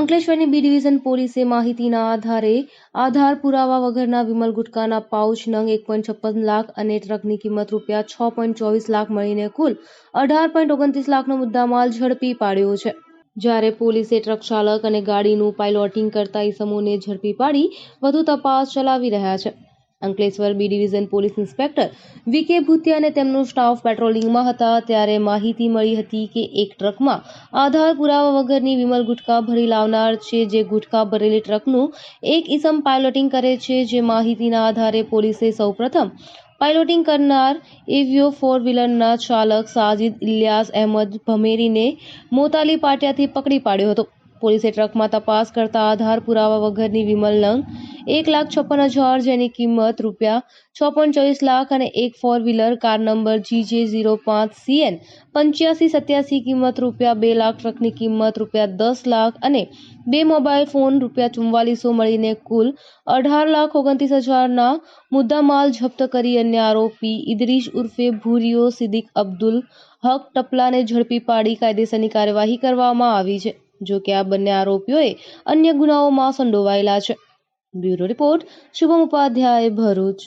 અંકલેશ્વરની B division પોલીસે માહિતીના આધારે આધાર પુરાવા વગરના વિમલ ગુટકાના પાઉચ નંગ એક પોઈન્ટ છપ્પન લાખ અને ટ્રકની કિંમત રૂપિયા છ પોઈન્ટ ચોવીસ લાખ મળીને કુલ અઢાર પોઈન્ટ ઓગણત્રીસ લાખનો મુદ્દામાલ ઝડપી પાડ્યો છે. જ્યારે પોલીસે ટ્રક ચાલક અને ગાડીનું પાઇલોટિંગ કરતા ઈસમોને ઝડપી પાડી વધુ તપાસ ચલાવી રહ્યા છે. Ankleshwar B division police inspector VK Bhutiya અને તેમનો સ્ટાફ પેટ્રોલિંગમાં હતા ત્યારે માહિતી મળી હતી કે એક ટ્રકમાં આધાર પુરાવા વગરની વિમલ ગુટકા ભરી લાવનાર છે જે ગુટકા ભરેલી ટ્રકનું એક ઇસમ પાયલોટિંગ કરે છે જે માહિતીના આધારે પોલીસે સૌપ્રથમ પાયલોટિંગ કરનાર ઇવ્યો ફોર વ્હીલરના ચાલક સાજિદ ઇલિયાસ અહેમદ ભમેરીને મોતાલી પાટિયાથી પકડી પાડ્યો હતો. પોલીસે ટ્રકમાં તપાસ કરતા આધાર પુરાવા વગરની વિમલ નંગ એક લાખ છપ્પન હજાર જેની કિંમત રૂપિયા છપ્પન ચોવીસ લાખ અને એક four wheeler car number GJ zero પાંચ સીએન પંચ્યાસી સત્યાસી કિંમત રૂપિયા, બે લાખ ટ્રકની કિંમત રૂપિયા, દસ લાખ અને બે મોબાઈલ ફોન રૂપિયા ચુમ્વાલીસો મળીને કુલ અઢાર લાખ ઓગણત્રીસ હજારના મુદ્દામાલ જપ્ત કરી અન્ય આરોપી ઇદરીશ ઉર્ફે ભૂરિયો સિદ્દીક અબ્દુલ હક ટપલાને ઝડપી પાડી કાયદેસરની કાર્યવાહી કરવામાં આવી છે જો કે આ બંને આરોપીઓએ અન્ય ગુનાઓમાં સંડોવાયેલા છે. Bureau report Shubham Upadhyay Bharuch.